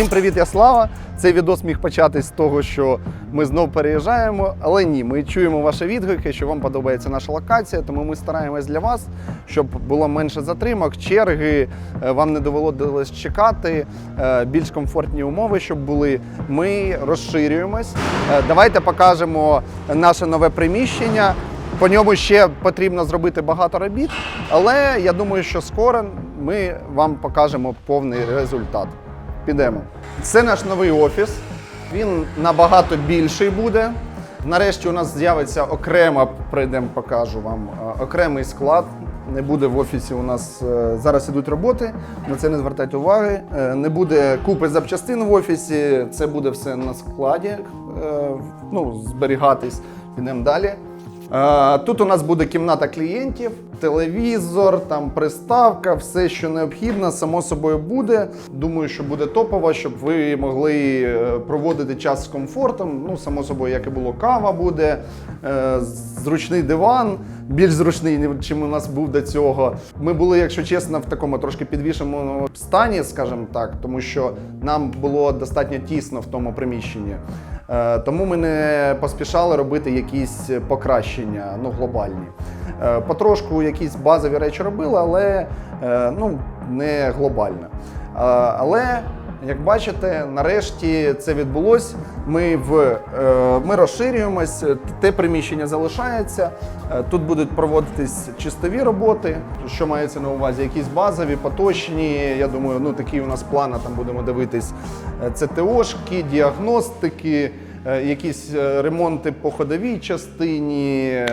Всім привіт, я Слава. Цей відос міг початись з того, що ми знов переїжджаємо, але ні, ми чуємо ваші відгуки, що вам подобається наша локація, тому ми стараємось для вас, щоб було менше затримок, черги, е, вам не довелося чекати, е, більш комфортні умови, щоб були. Ми розширюємось. Е, Давайте покажемо наше нове приміщення. По ньому ще потрібно зробити багато робіт, але я думаю, що скоро ми вам покажемо повний результат. Підемо. Це наш новий офіс. Він набагато більший буде. Нарешті у нас з'явиться окремо, прийдемо, покажу вам е, окремий склад. Не буде в офісі. У нас е, зараз ідуть роботи. На це не звертайте уваги. Е, Не буде купи запчастин в офісі. Це буде все на складі. Ну, зберігатись. Підемо далі. Е, Тут у нас буде кімната клієнтів, телевізор, там приставка, все, що необхідно, само собою буде. Думаю, що буде топово, щоб ви могли е, проводити час з комфортом. Ну, само собою, як і було, кава буде, е, зручний диван, більш зручний, ніж у нас був до цього. Ми були, якщо чесно, в такому трошки підвішеному стані, скажімо так, тому що нам було достатньо тісно в тому приміщенні. Е, Тому ми не поспішали робити якісь покращення ну, глобальні. Е, Потрошку якісь базові речі робили, але е, ну, не глобально. Е, Але, як бачите, нарешті це відбулось. Ми, в, е, ми розширюємось, те приміщення залишається. Е, Тут будуть проводитись чистові роботи, що мається на увазі, якісь базові, поточні. Я думаю, ну такі у нас плани, там будемо дивитись. ЦТОшки, Це діагностики, е, якісь е, ремонти по ходовій частині, е,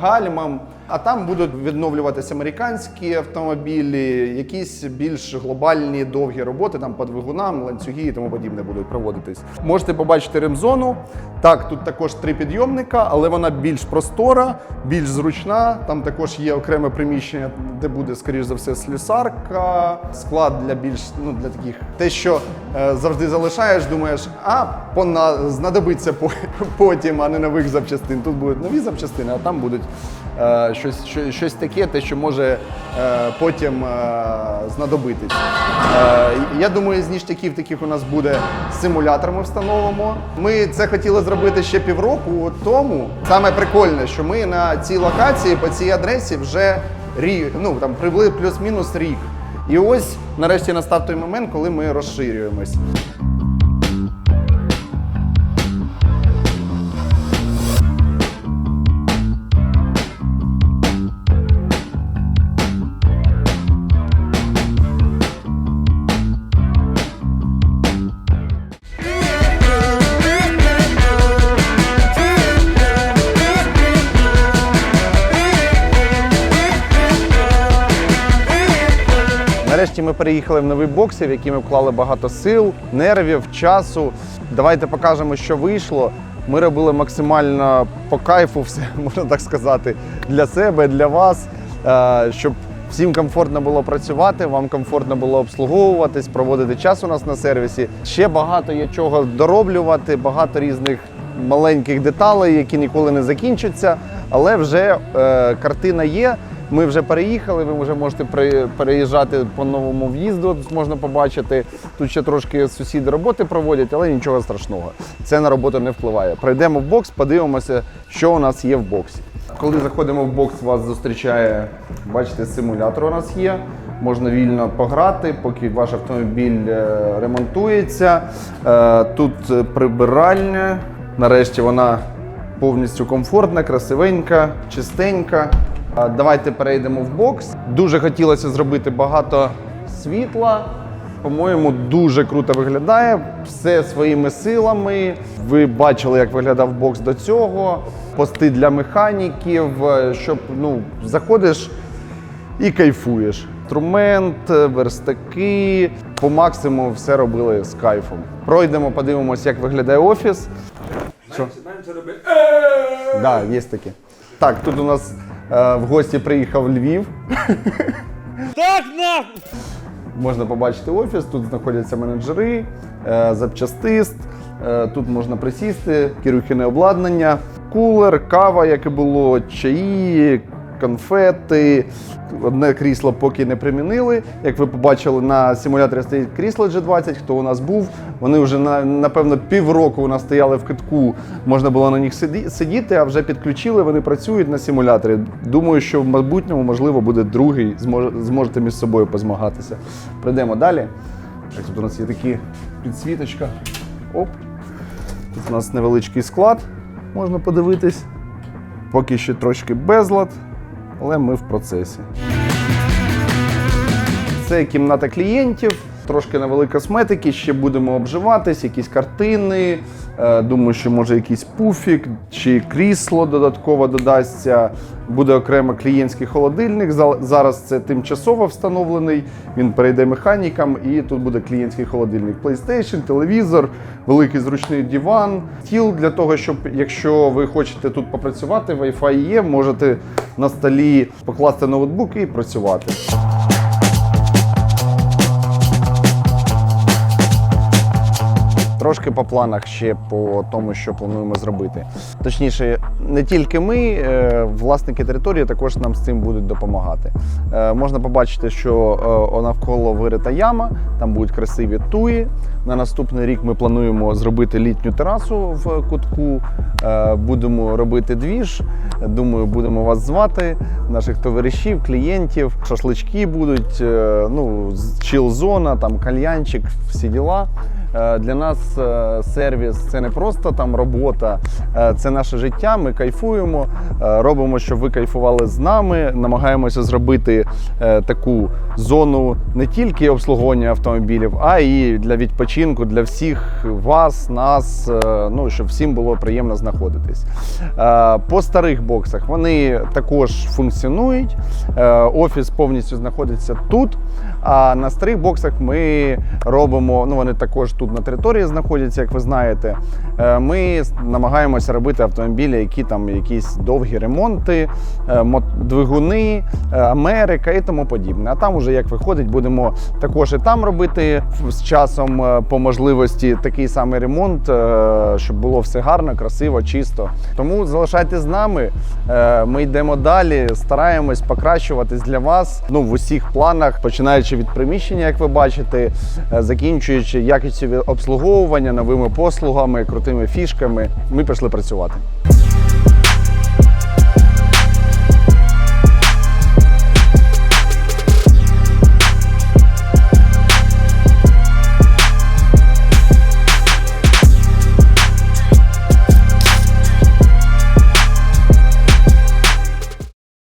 гальмам. А там будуть відновлюватися американські автомобілі, якісь більш глобальні довгі роботи, там по двигунам, ланцюги і тому подібне будуть проводитись. Можете побачити ремзону. Так, тут також три підйомника, але вона більш простора, більш зручна. Там також є окреме приміщення, де буде, скоріш за все, слюсарка, склад для більш ну для таких. Те, що е, завжди залишаєш, думаєш, а пона знадобиться потім, а не нових запчастин. Тут будуть нові запчастини, а там будуть е, щось, що- щось таке, те, що може е, потім е, знадобитись. Е, я думаю, з ніштяків таких у нас буде симулятор. Ми встановимо. Ми це хотіли зробити ще півроку тому. Саме прикольне, що ми на цій локації по цій адресі вже рік, ну там прибли плюс-мінус рік. І ось нарешті настав той момент, коли ми розширюємось. Нарешті ми переїхали в новий боксів, в який ми вклали багато сил, нервів, часу. Давайте покажемо, що вийшло. Ми робили максимально по кайфу, все можна так сказати, для себе, для вас, е, щоб всім комфортно було працювати, вам комфортно було обслуговуватись, проводити час у нас на сервісі. Ще багато є чого дороблювати, багато різних маленьких деталей, які ніколи не закінчаться. Але вже е, картина є. Ми вже переїхали, ви вже можете переїжджати по новому в'їзду, можна побачити. Тут ще трошки сусіди роботи проводять, але нічого страшного. Це на роботу не впливає. Пройдемо в бокс, подивимося, що у нас є в боксі. Коли заходимо в бокс, вас зустрічає, бачите, симулятор у нас є. Можна вільно пограти, поки ваш автомобіль е, ремонтується. Е, Тут прибиральня. Нарешті вона повністю комфортна, красивенька, чистенька. Давайте перейдемо в бокс. Дуже хотілося зробити багато світла. По-моєму, дуже круто виглядає. Все своїми силами. Ви бачили, як виглядав бокс до цього. Пости для механіків, е, щоб ну, заходиш і кайфуєш. Інструмент, верстаки, по максимуму все робили з кайфом. Пройдемо, подивимося, як виглядає офіс. Що? Да, є таке. Так, тут у нас е, в гості приїхав Львів. Так нахуй! Можна побачити офіс, тут знаходяться менеджери, е, запчастист, е, тут можна присісти, кірюхіне обладнання, кулер, кава, як і було, чаї, конфети. Одне крісло поки не примінили. Як ви побачили, на симуляторі стоїть крісло G20, хто у нас був. Вони вже напевно півроку у нас стояли в китку, можна було на них сидіти, а вже підключили, вони працюють на симуляторі. Думаю, що в майбутньому, можливо, буде другий, зможете між собою позмагатися. Прийдемо далі. Так, тут у нас є такі підсвіточка. Оп. Тут у нас невеличкий склад, можна подивитись. Поки ще трошки безлад, але ми в процесі. Це кімната клієнтів, трошки нової косметики, ще будемо обживатись, якісь картини. Е, Думаю, що може якийсь пуфік чи крісло додатково додасться. Буде окремо клієнтський холодильник. Зараз це тимчасово встановлений. Він перейде механікам, і тут буде клієнтський холодильник. PlayStation, телевізор, великий зручний диван, стіл для того, щоб якщо ви хочете тут попрацювати, Wi-Fi є, можете на столі покласти ноутбук і працювати. Трошки по планах ще по тому, що плануємо зробити. Точніше, не тільки ми, е, власники території також нам з цим будуть допомагати. Е, Можна побачити, що е, навколо вирита яма, там будуть красиві туї. На наступний рік ми плануємо зробити літню терасу в кутку. Будемо робити двіж. Думаю, будемо вас звати, наших товаришів, клієнтів. Шашлички будуть, ну, чил-зона, там кальянчик, всі діла. Е, Для нас е, сервіс це не просто там робота, е, це наше життя. Ми кайфуємо, робимо, щоб ви кайфували з нами. Намагаємося зробити таку зону не тільки обслуговування автомобілів, а і для відпочинку для всіх вас, нас. Ну щоб всім було приємно знаходитись. По старих боксах вони також функціонують. Офіс повністю знаходиться тут. А на старих боксах ми робимо, ну вони також тут на території знаходяться, як ви знаєте. Е, Ми намагаємося робити автомобілі, які там якісь довгі ремонти, е, двигуни, е, Америка і тому подібне. А там уже як виходить, будемо також і там робити з часом по можливості такий самий ремонт, щоб було все гарно, красиво, чисто. Тому залишайтесь з нами. Ми йдемо далі, стараємось покращуватись для вас. Ну в усіх планах, починаючи від приміщення, як ви бачите, закінчуючи якістю обслуговування, новими послугами, крутими фішками. Ми пішли працювати.